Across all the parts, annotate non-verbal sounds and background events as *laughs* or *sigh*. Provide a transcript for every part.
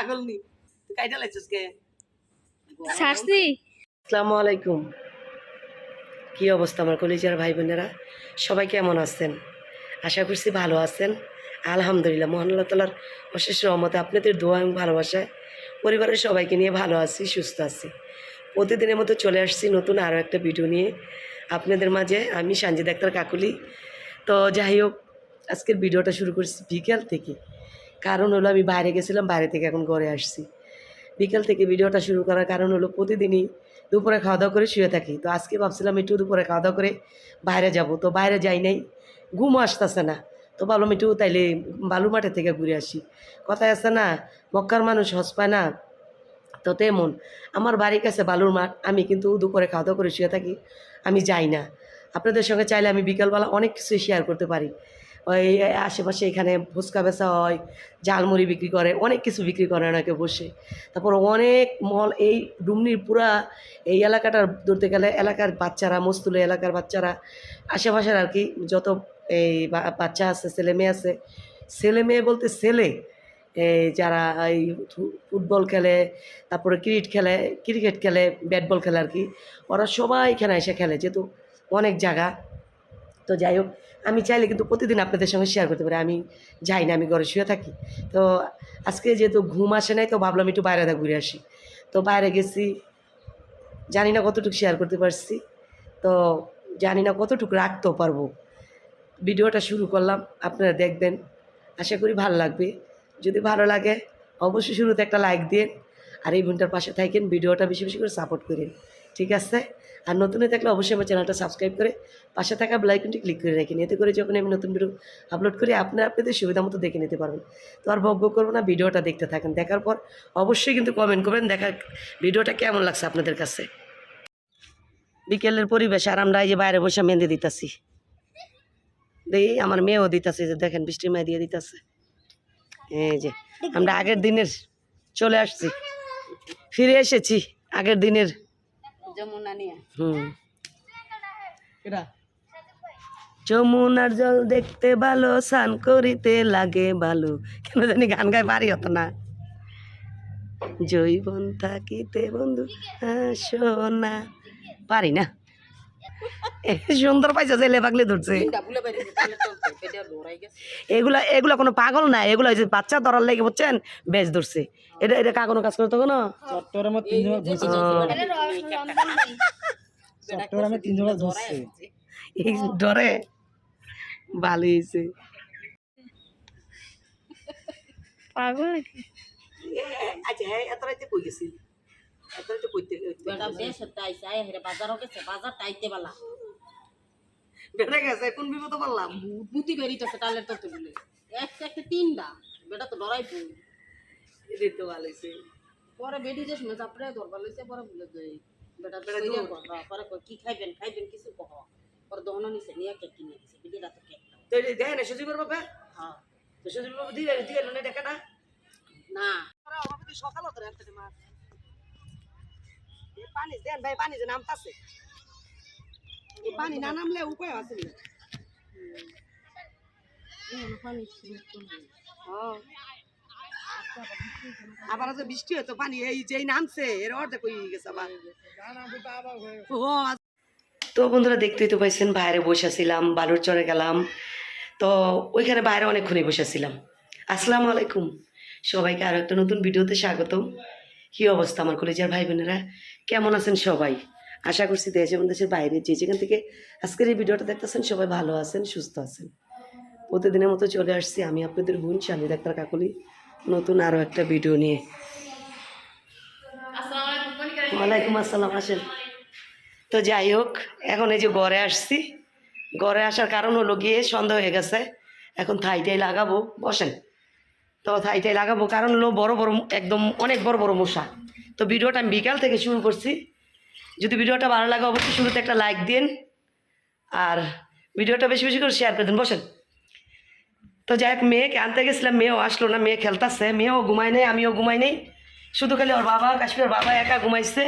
পাগল নি। তুই কাইটা লাইছিস কে? আসসালামু আলাইকুম। কি অবস্থা আমার কলেজের ভাই বোনেরা? সবাই কেমন আছেন? আশা করছি ভালো আছেন। আলহামদুলিল্লাহ মহান আল্লাহ তালার অশেষ রহমতে আপনাদের দোয়া এবং ভালোবাসায় পরিবারের সবাইকে নিয়ে ভালো আছি সুস্থ আছি। প্রতিদিনের মতো চলে আসছি নতুন আরও একটা ভিডিও নিয়ে। আপনাদের মাঝে আমি সানজিদ আক্তার কাকুলি। তো যাই হোক আজকের ভিডিওটা শুরু করছি বিকেল থেকে। কারণ হলো আমি বাইরে গেছিলাম, বাইরে থেকে এখন ঘরে আসছি। বিকেল থেকে ভিডিওটা শুরু করার কারণ হলো প্রতিদিনই দুপুরে খাওয়া দাওয়া করে শুয়ে থাকি। তো আজকে ভাবছিলাম একটু দুপুরে খাওয়া দাওয়া করে বাইরে যাব। তো বাইরে যাই নাই, ঘুমও আসতেছে না। তো ভাবলাম একটু তাইলে বালু মাঠে থেকে ঘুরে আসি। কথায় আছে না, মক্কার মানুষ হস পায় না, তো তেমন। আমার বাড়ির কাছে বালুর মাঠ, আমি কিন্তু দুপুরে খাওয়া দাওয়া করে শুয়ে থাকি, আমি যাই না। আপনাদের সঙ্গে চাইলে আমি বিকালবেলা অনেক কিছু শেয়ার করতে পারি। ওই আশেপাশে এখানে ফুচকা বেচা হয়, ঝালমুড়ি বিক্রি করে, অনেক কিছু বিক্রি করে ওনাকে বসে। তারপর অনেক মল, এই ডুমনির পুরা এই এলাকাটার ধরতে গেলে এলাকার বাচ্চারা, মস্তুলে এলাকার বাচ্চারা, আশেপাশের আর কি যত এই বাচ্চা আছে, ছেলে মেয়ে আছে, ছেলে মেয়ে বলতে ছেলে, এই যারা এই ফুটবল খেলে, তারপরে ক্রিকেট খেলে ক্রিকেট খেলে ব্যাট বল খেলে আর কি, ওরা সবাই এখানে এসে খেলে, যেহেতু অনেক জায়গা। তো যাই হোক আমি চাইলে কিন্তু প্রতিদিন আপনাদের সঙ্গে শেয়ার করতে পারি। আমি যাই না, আমি ঘরে শুয়ে থাকি। তো আজকে যেহেতু ঘুম আসে নাই, তো ভাবলাম একটু বাইরে দা ঘুরে আসি। তো বাইরে গেছি, জানি না কতটুকু শেয়ার করতে পারছি। তো জানি না কতটুকু রাখতেও পারব। ভিডিওটা শুরু করলাম, আপনারা দেখবেন। আশা করি ভালো লাগবে। যদি ভালো লাগে, অবশ্যই শুরুতে একটা লাইক দিন আর এই বোনটার পাশে থাকেন, ভিডিওটা বেশি বেশি করে সাপোর্ট করেন। ঠিক আছে? আর নতুন হয়ে থাকলে অবশ্যই আমার চ্যানেলটা সাবস্ক্রাইব করে পাশে থাকা বেলাইকনটি ক্লিক করে রাখেন এতে করে যখন আমি নতুন ভিডিও আপলোড করি আপনারা আপনাদের সুবিধা মতো দেখে নিতে পারবেন। তো আর ভোগ্য করব না, ভিডিওটা দেখতে থাকেন। দেখার পর অবশ্যই কিন্তু কমেন্ট করবেন, দেখা ভিডিওটা কেমন লাগছে আপনাদের কাছে? বিকেলের পরিবেশ, আর আমরা এই যে বাইরে বসে মেহেন্দি দিতেছি। দেখি আমার মেয়েও দিতেছে যে দেখেন বৃষ্টির মায় দিয়ে দিতেছে। এই যে, আমরা আগের দিনের চলে আসছি। ফিরে এসেছি আগের দিনের যমুনা নিয়ে। হুম। যমুনার জল দেখতে ভালো স্নান করিতে লাগে ভালো। কেন জানি গান গায় পারি হতো না। জৈবন থাকিতে বন্ধু আসো না। পারি না। সুন্দর পাইছে ছেলে পাগলে ধরছে। এগুলা এগুলা কোনো পাগল না এগুলা যে বাচ্চা ধরার লেগে বুঝছেন? বেশ ধরছে। এটা এটা কাগনো কাজ করতে কোনো? চট্টগ্রামে তিন জমা ধরছে। চট্টগ্রামে তিন জমা ধরছে। এই ডরে ভালো হয়েছে। পাগল আচ্ছা হ্যাঁ এত রাইতে কই গেছিল? এত কইতে বেটা বেশ তাইছে আয় হেরে বাজারও গেছে। বাজার টাইতে বালা। বেড়ে গেছে কোন বিপদ পারলাম বুদ্ধি বেরিতেছে টালের তো তুললে একটা একটা তিনটা। বেটা তো ডরাই তো পরে বেটি যে চাপড়ে ধরবার লইছে পরে বলে দেই বেটা বেটা করবা পরে কি খাইবেন? খাইবেন কিছু কহ। পরে দহন নিছে নিয়ে কেক কিনে দিছে। বেটিটা তো কেক তো এটা দেখেন সজীবের বাবা হ্যাঁ। তো সজীবের বাবা দিয়ে দিয়ে না টাকাটা? না। সকাল হতো একটা মাছ আবার বৃষ্টি হতো পানি এই যেই নামছে, এর অর্ধেক হয়ে গেছে আবার। তো বন্ধুরা দেখতেই তো পাইছেন, বাইরে বসেছিলাম বালুর চরে গেলাম। তো ওইখানে বাইরে অনেকক্ষণই বসেছিলাম আসসালামু আলাইকুম। সবাইকে আরও একটা নতুন ভিডিওতে স্বাগতম। কী অবস্থা আমার কলেজের ভাই বোনেরা কেমন আছেন সবাই? আশা করছি দেশ এবং দেশের বাইরে যে যেখান থেকে আজকের এই ভিডিওটা দেখতেছেন, সবাই ভালো আছেন, সুস্থ আছেন। প্রতিদিনের মতো চলে আসছি আমি আপনাদের বোন শানি ডাক্তার কাকলি। নতুন আরও একটা ভিডিও নিয়ে। ওয়ালাইকুম আসসালাম, আসেন। তো যাই হোক, এখন এই যে ঘরে আসছি। ঘরে আসার কারণ হলো গিয়ে সন্দেহ হয়ে গেছে। এখন থাই থাইটাই লাগাবো। বসেন। তো এটাই লাগাবো। কারণ হলো বড় বড় একদম অনেক বড় বড় মশা। তো ভিডিওটা আমি বিকাল থেকে শুরু করছি। যদি ভিডিওটা ভালো লাগে, অবশ্যই শুরুতে একটা লাইক দিন আর ভিডিওটা বেশি বেশি করে শেয়ার করে দিন। বসেন। তো যাই হোক, মেয়েকে আনতে গেছিলাম। মেয়েও আসলো না, মেয়ে খেলতেছে। মেয়েও ঘুমায় নেই, আমিও ঘুমাই নেই। শুধু খালি ওর বাবা কাশ্মীর বাবা একা ঘুমাইছে।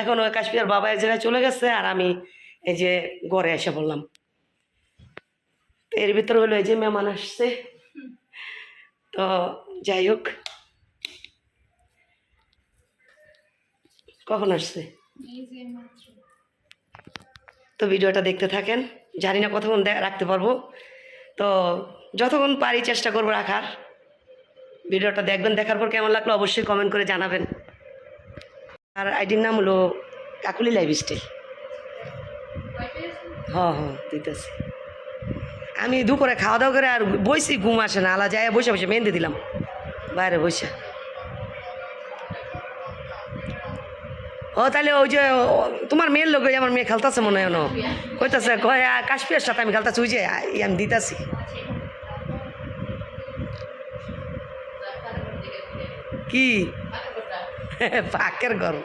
এখন ওই কাশ্মীর বাবা এক জায়গায় চলে গেছে। আর আমি এই যে ঘরে এসে বললাম তো এর ভিতরে হলো এই যে মেহমান আসছে। তো যাই হোক। কখন আসছে? তো ভিডিওটা দেখতে থাকেন। জানি না কতক্ষণ রাখতে পারব। তো যতক্ষণ পারি চেষ্টা করব রাখার। ভিডিওটা দেখবেন দেখার পর কেমন লাগল অবশ্যই কমেন্ট করে জানাবেন। আর আইডির নাম হলো কাকুলি লাইফ স্টাইল হ্যাঁ হ্যাঁ দিতেছি। আমি দুপুরে খাওয়া দাওয়া করে আর বইছি, ঘুম আসে না। আলা যায় বসে বসে মেহেন্দি দিলাম। বাইরে বসে ও তাহলে ওই যে তোমার মেয়ের লোক আমার মেয়ে খেলতেছে মনে হয় কইতাছে, কয় কাশ্মীরের সাথে আমি খেলতেছি, ওই যে আমি দিতাছি। কি? পাকের গরম।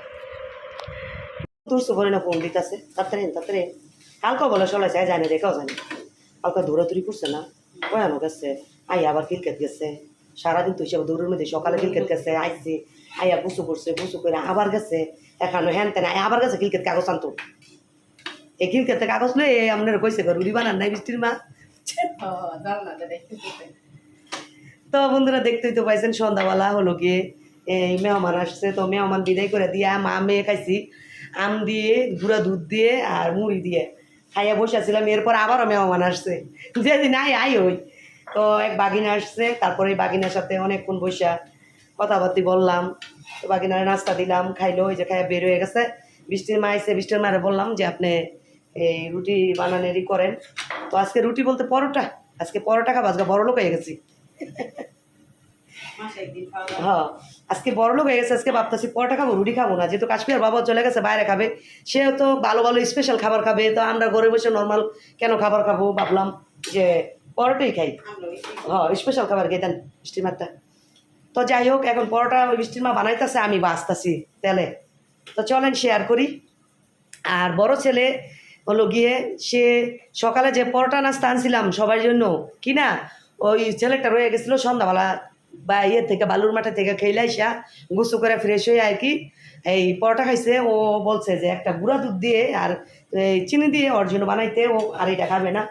তুলসু বলে না ফোন দিতেছে, তাড়াতাড়ি তাড়াতাড়ি কালকে বলে চলে যায় জানে রেখাও জানে। কালকে দৌড়াদৌড়ি করছে না? ভয়ানক গেছে আই আবার ক্রিকেট গেছে। সারাদিন তুই সব দৌড়ের মধ্যে সকালে ক্রিকেট গেছে আইসে আইয়া পুসু করছে পুসু করে আবার গেছে। এখানে হ্যান তেন আবার গেছে ক্রিকেট কাগজ আনতো। এই ক্রিকেটের কাগজ লয়ে আপনার কইছে রুড়ি বানান নাই বৃষ্টির মা। তো বন্ধুরা দেখতেই তো পাইছেন সন্ধ্যাবেলা হলো গিয়ে এই মেহমান আসছে তো মেহমান বিদায় করে দিয়ে মা মেয়ে খাইছি। আম দিয়ে গুঁড়া দুধ দিয়ে আর মুড়ি দিয়ে। খাইয়া বসে আছিলাম, এরপর আবারও মেহমান আসছে। যেদিন আই আই ওই। তো এক বাগিনা আসছে, তারপরে এই বাগিনার সাথে অনেকক্ষণ বসা কথাবার্তি বললাম। তো বাগিনারে নাস্তা দিলাম, খাইলো, ওই যে খাইয়া বের হয়ে গেছে। বৃষ্টির মা এসে, বৃষ্টির মারে বললাম যে, আপনি এই রুটি বানানেরই করেন। তো আজকে রুটি বলতে পরোটা, আজকে পরোটা খাব, আজকে বড় লোক হয়ে গেছি মাসে একদিন খাওয়া দাওয়া হ্যাঁ আজকে বড় লোক হয়ে গেছে আজকে ভাবতেছি পরোটা খাব রুটি খাব না যেহেতু কাশ্মীর বাবা চলে গেছে বাইরে খাবে। সে তো ভালো ভালো স্পেশাল খাবার খাবে তো আমরা ঘরে বসে নর্মাল কেন খাবার খাব ভাবলাম যে পরোটাই খাই। হ্যাঁ স্পেশাল খাবার খেতেন বৃষ্টির মারটা তো যাই হোক এখন পরোটা ওই বৃষ্টির মা বানাইতেছে আমি বাঁচতেছি তেলে। তো চলেন শেয়ার করি। আর বড় ছেলে হলো গিয়ে সে সকালে যে পরোটা নাস্তা আনছিলাম সবার জন্য কি না? ওই ছেলেটা রয়ে গেছিল সন্ধ্যাবেলা বা ইয়ে থেকে, বালুর মাঠে থেকে খেলে আসা গুছু করে ফ্রেশ হয়ে আর কি এই পরোটা খাইছে। ও বলছে যে, একটা গুঁড়া দুধ দিয়ে আর চিনি দিয়ে ওর জন্য বানাইতে, ও আর এটা খাবে না।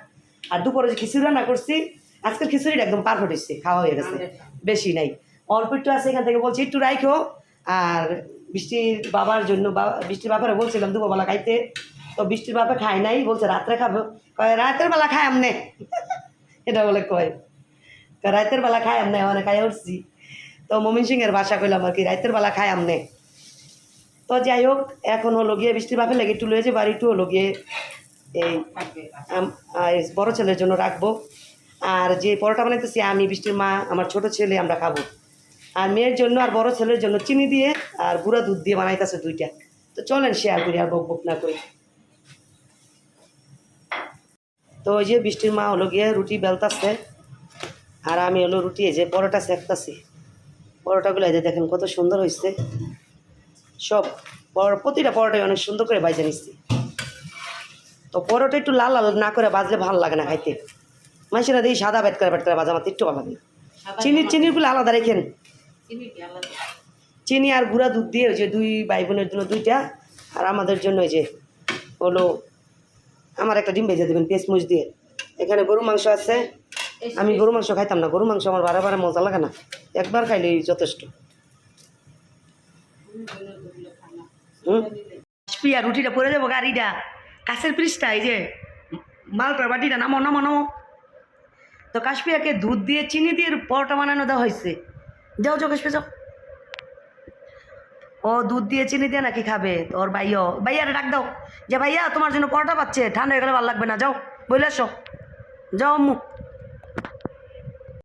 আর দুপুরে যে খিচুড়ি রান্না করছি, আজকের খিচুড়িটা একদম পারফেক্ট হয়েছে খাওয়া হয়ে গেছে, বেশি নাই। অল্প একটু আছে, এখান থেকে বলছি, একটু রাইখো। আর বৃষ্টির বাবার জন্য বা- বৃষ্টির বাবারে বলছিলাম দুপুরবেলা খাইতে, তো বৃষ্টির বাবা খায় নাই, বলছে, রাত্রে খাব। কয়, রাতের বেলা খায় আমনে। *laughs* এটা বলে কয়। রাতের বেলা খাই আমনে অনেক খাই উঠছি। তো মমিন সিংয়ের ভাষা কইলাম আর কি, রাতের বেলা খাই আমনে। তো যাই হোক, এখন হলো গিয়ে বৃষ্টির বাপের লাগে একটু লয়ে যে বাড়ি একটু হলো গিয়ে এই বড় ছেলের জন্য রাখব। আর যে পরোটা বানাইতেছি, আমি, বৃষ্টির মা, আমার ছোট ছেলে, আমরা খাব। আর মেয়ের জন্য আর বড় ছেলের জন্য চিনি দিয়ে আর গুঁড়া দুধ দিয়ে বানাইতেছে দুইটা। তো চলেন শেয়ার করি আর বক বক না করি। তো ওই যে বৃষ্টির মা হলো গিয়ে রুটি বেলতাছে। আর আমি হলো রুটি এই যে পরোটা সেকতাছি পরোটাগুলো এই যে দেখেন কত সুন্দর হয়েছে সব পর- প্রতিটা পরোটাই অনেক সুন্দর করে বাইজে নিচ্ছি তো পরোটা একটু লাল লাল না করে বাজলে ভালো লাগে না খাইতে। মানুষেরা দিই সাদা বেট করে বেট করে বাজা আমার একটু ভালো লাগে চিনির চিনিরগুলো আলাদা রেখেন। চিনি আর গুঁড়া দুধ দিয়ে ওই যে দুই ভাই বোনের জন্য দুইটা। আর আমাদের জন্য ওই যে হলো আমার একটা ডিম ভেজে দেবেন পেঁয়াজ মুচ দিয়ে। এখানে গরু মাংস আছে। আমি গরু মাংস খাইতাম না গরু মাংস আমার বারে বারে মজা লাগে না। একবার খাইলেই যথেষ্ট। হুম? পিয়া রুটিটা পরে যাব গাড়িটা। কাছের পিসটা এই যে মালটার বাটিটা নামো নামো নামো। তো কাশ্মীরাকে দুধ দিয়ে চিনি দিয়ে পরোটা বানানো দেওয়া হয়েছে। যাও যাও কাশ্মীর যাও। ও দুধ দিয়ে চিনি দিয়ে নাকি খাবে? তো ওর ভাইও ভাইয়ারে ডাক দাও। যে ভাইয়া তোমার জন্য পরোটা পাচ্ছে। ঠান্ডা হয়ে গেলে ভালো লাগবে না যাও। বলে আসো। যাও আম্মু।